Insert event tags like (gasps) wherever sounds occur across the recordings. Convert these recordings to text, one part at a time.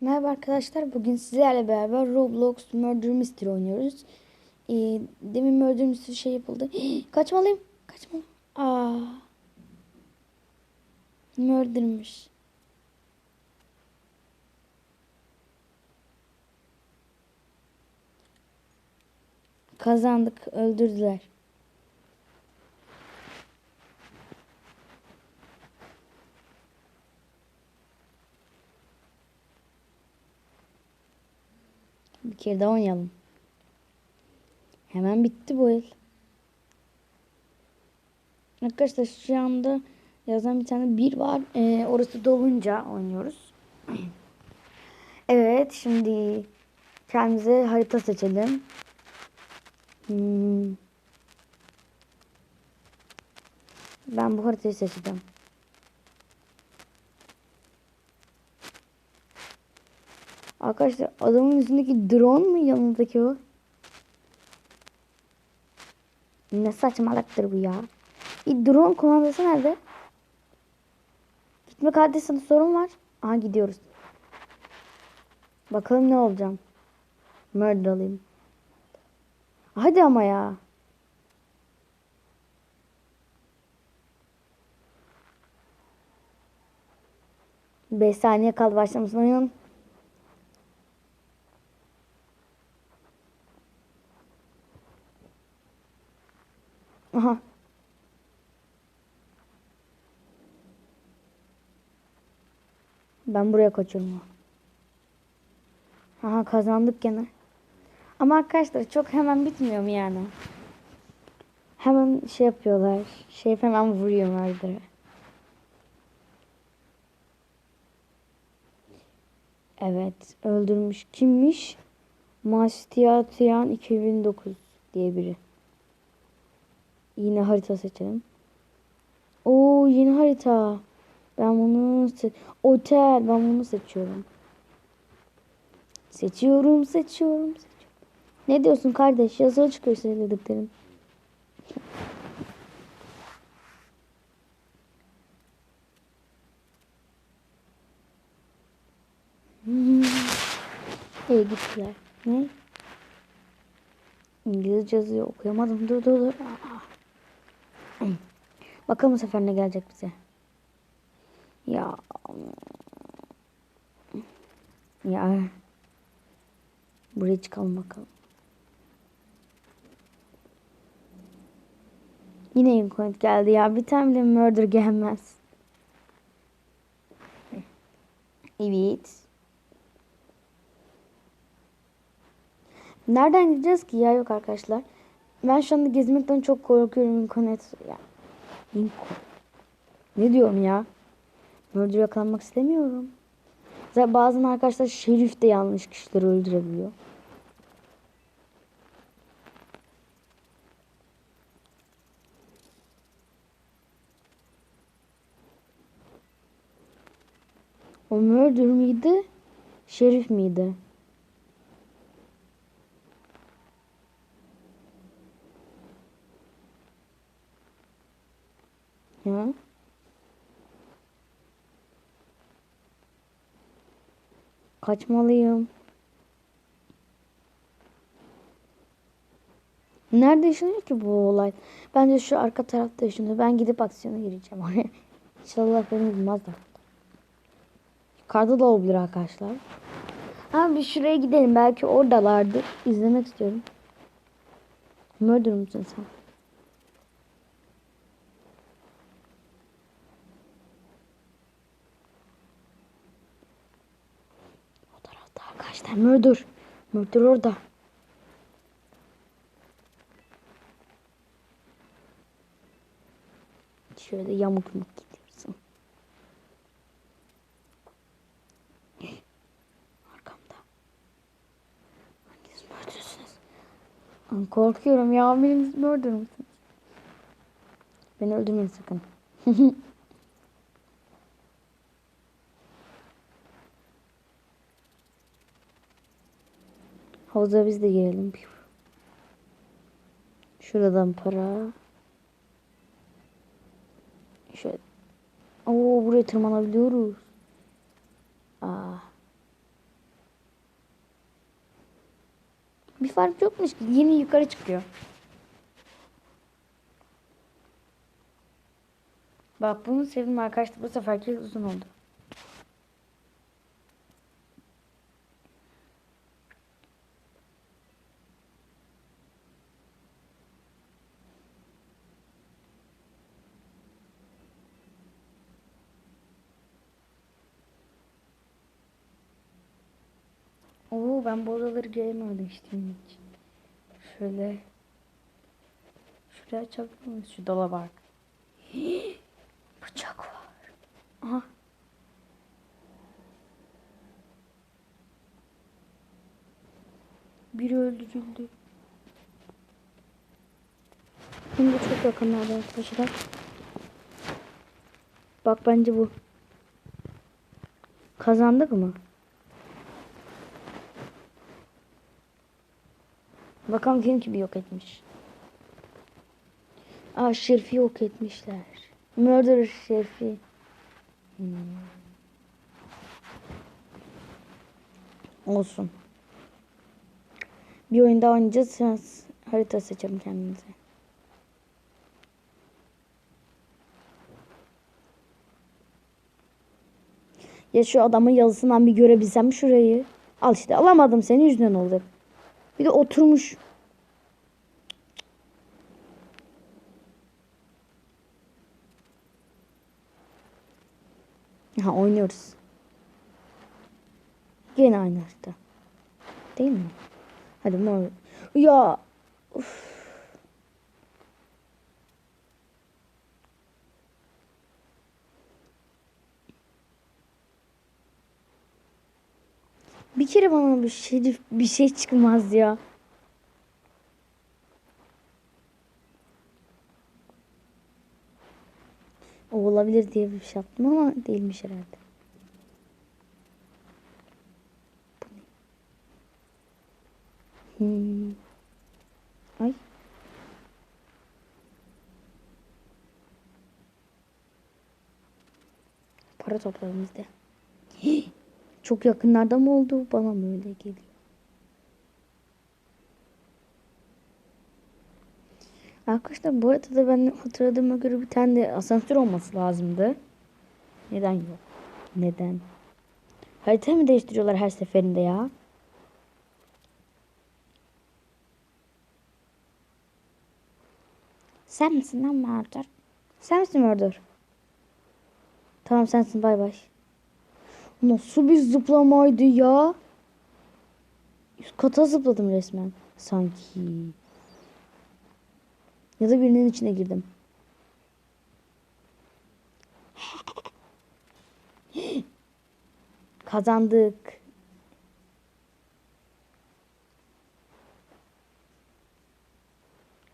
Merhaba arkadaşlar. Bugün sizlerle beraber Roblox Murder Mystery oynuyoruz. Ee, demin Murder Mystery şey yapıldı. (gasps) Kaçmalıyım. Kaçmalıyım. Aa. Murder'mış. Kazandık. Öldürdüler. Daha oynayalım. Hemen bitti bu el. Arkadaşlar şu anda yazan bir tane bir var. Ee, orası dolunca oynuyoruz. (clears throat) evet şimdi kendimize harita seçelim. Hmm. Ben bu haritayı seçeceğim. Arkadaşlar adamın üstündeki drone mu yanındaki o? Ne saçmalıktır bu ya. Bir drone kumandası nerede? Gitme kardeşim sorun var. Aha gidiyoruz. Bakalım ne olacağım. Murder alayım. Hadi ama ya. Beş saniye kaldı başlamasın oyun. Aha. Ben buraya kaçıyorum. Aha kazandık gene. Ama arkadaşlar çok hemen bitmiyor mu yani? Hemen şey yapıyorlar. Şey hemen vuruyor murder'ı. Evet. Öldürmüş. Kimmiş? Mastiatian 2009 diye biri. Yine harita seçelim. Oo yeni harita. Ben bunu otel ben bunu seçiyorum. Seçiyorum, seçiyorum, seçiyorum. Ne diyorsun kardeş? Yazılı çıkıyor söylediklerim. (laughs) İyi gittiler. Ne? İngilizce yazıyor. Okuyamadım. Dur dur dur. Aa. (clears throat) Bakalım bu sefer ne gelecek bize. Ya. Ya. Buraya çıkalım bakalım. Yine incognito geldi ya. Bir tane bile murder gelmez. Evet. Nereden gideceğiz ki ya yok arkadaşlar. Ben şu anda gezmekten çok korkuyorum incognito. Ya. Inco. Ne diyorum ya? Murder yakalanmak istemiyorum. Zaten bazen arkadaşlar şerif de yanlış kişileri öldürebiliyor. O murder miydi? Şerif miydi? Ya. Kaçmalıyım. Nerede yaşanıyor ki bu olay? Bence şu arka tarafta yaşanıyor. Ben gidip aksiyona gireceğim. (laughs) İnşallah beni bulmazlar. Yukarıda da olabilir arkadaşlar. Ama bir şuraya gidelim. Belki oradalardır. İzlemek istiyorum. Murder musun sen? O tarafta arkadaşlar. Murder. Murder orada. Şöyle yamuk yumuk gidiyorsun. Arkamda. Hanginiz murdersınız? Ay, Korkuyorum ya. Biriniz murder mısınız? Beni öldürmeyin sakın. (laughs) Havuza biz de girelim. Şuradan para. Şöyle. Oo buraya tırmanabiliyoruz. Aa. Bir fark yokmuş ki yeni yukarı çıkıyor. Bak bunu sevdim arkadaşlar bu seferki uzun oldu. Oo ben bu odaları görmemiştim hiç. Şöyle. Şuraya açabilir miyiz? Şu dolaba bak. (gasps) Bıçak var. Aha. Biri öldürüldü. De çok yakınlarda arkadaşlar. Bak bence bu. Kazandık mı? Bakalım kim kimi yok etmiş. Aa Şerif'i yok etmişler. Murderer Şerif'i. Hmm. Olsun. Bir oyunda oynayacağız. Harita seçelim kendimize. Ya şu adamın yazısından bir görebilsem şurayı. Al işte alamadım senin yüzünden oldu. Bir de oturmuş. Ha oynuyoruz. Yine aynı harita. Değil mi? Hadi mor. Ya. Uf. Bir kere bana bir şey bir şey çıkmaz ya. O olabilir diye bir şey yaptım ama değilmiş herhalde. Hmm. Ay. Para de. Çok yakınlarda mı oldu? Bana mı öyle geliyor? Arkadaşlar bu arada da ben hatırladığıma göre bir tane de asansör olması lazımdı. Neden yok? Neden? Harita mı değiştiriyorlar her seferinde ya? Sen misin lan Murder? Sen misin Murder? Tamam sensin bay bay. Nasıl bir zıplamaydı ya? Üst kata zıpladım resmen. Sanki. Ya da birinin içine girdim. (gasps) Kazandık.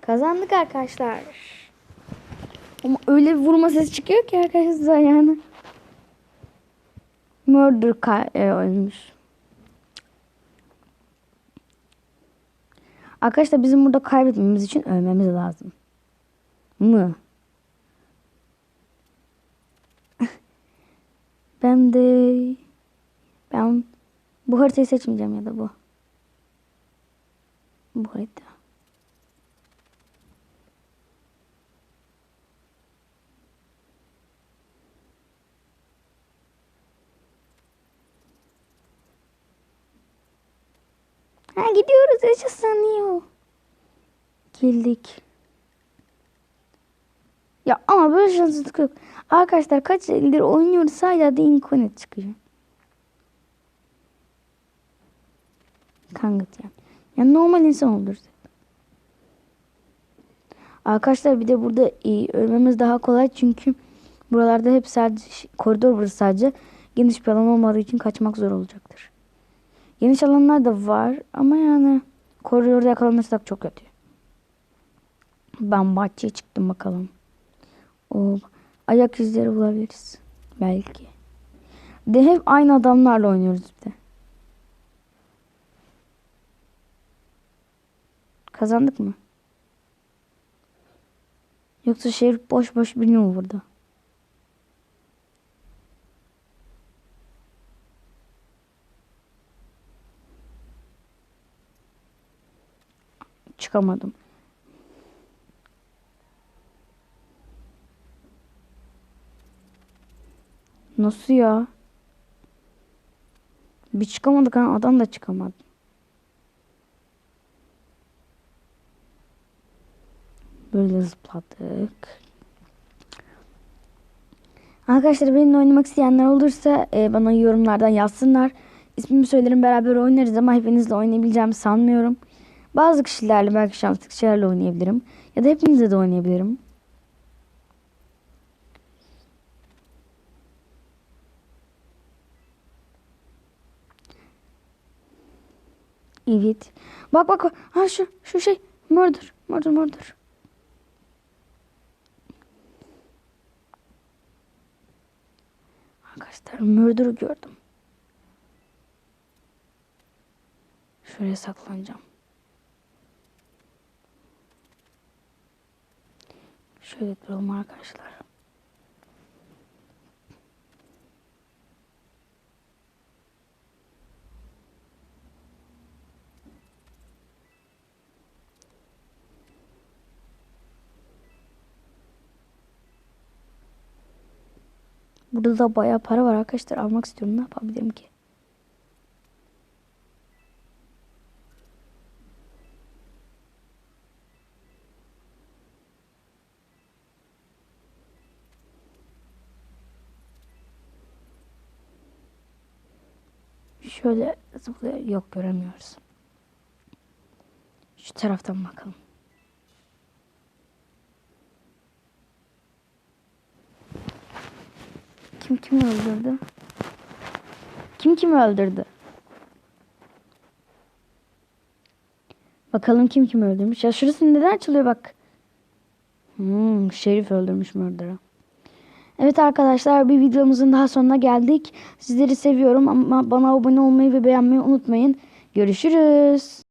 Kazandık arkadaşlar. Ama öyle bir vurma sesi çıkıyor ki arkadaşlar yani. Murder e, ölmüş. Arkadaşlar bizim burada kaybetmemiz için ölmemiz lazım. Mı? (laughs) ben de ben bu haritayı seçmeyeceğim ya da bu. Bu harita. Ha gidiyoruz yaşasın Geldik. Ya ama böyle şanssızlık yok. Arkadaşlar kaç yıldır oynuyoruz hala da inkonet çıkıyor. Kangat yani. Yani normal insan oluruz. Arkadaşlar bir de burada e, ölmemiz daha kolay çünkü buralarda hep sadece koridor burası sadece geniş bir alan olmadığı için kaçmak zor olacaktır. Geniş alanlar da var ama yani koridorda yakalanırsak çok kötü. Ben bahçeye çıktım bakalım. O ayak izleri bulabiliriz. Belki. De hep aynı adamlarla oynuyoruz bir de. Kazandık mı? Yoksa şerif boş boş birini mi vurdu? Çıkamadım. Nasıl ya? Bir çıkamadık ha adam da çıkamadı. Böyle zıpladık. Arkadaşlar benimle oynamak isteyenler olursa e, bana yorumlardan yazsınlar. İsmimi söylerim beraber oynarız ama hepinizle oynayabileceğimi sanmıyorum. Bazı kişilerle belki şanslı kişilerle oynayabilirim. Ya da hepinizle de oynayabilirim. Evet. Bak bak. bak. Ha şu şu şey. Murder. Murder murder. Arkadaşlar murder'ı gördüm. Şuraya saklanacağım. Şöyle duralım arkadaşlar. Burada da bayağı para var arkadaşlar. Almak istiyorum. Ne yapabilirim ki? Şöyle zıplıyor. Yok göremiyoruz. Şu taraftan bakalım. Kim kimi öldürdü? Kim kimi öldürdü? Bakalım kim kimi öldürmüş. Ya şurası neden açılıyor bak. Hmm, Şerif öldürmüş murder'ı. Evet arkadaşlar bir videomuzun daha sonuna geldik. Sizleri seviyorum ama bana abone olmayı ve beğenmeyi unutmayın. Görüşürüz.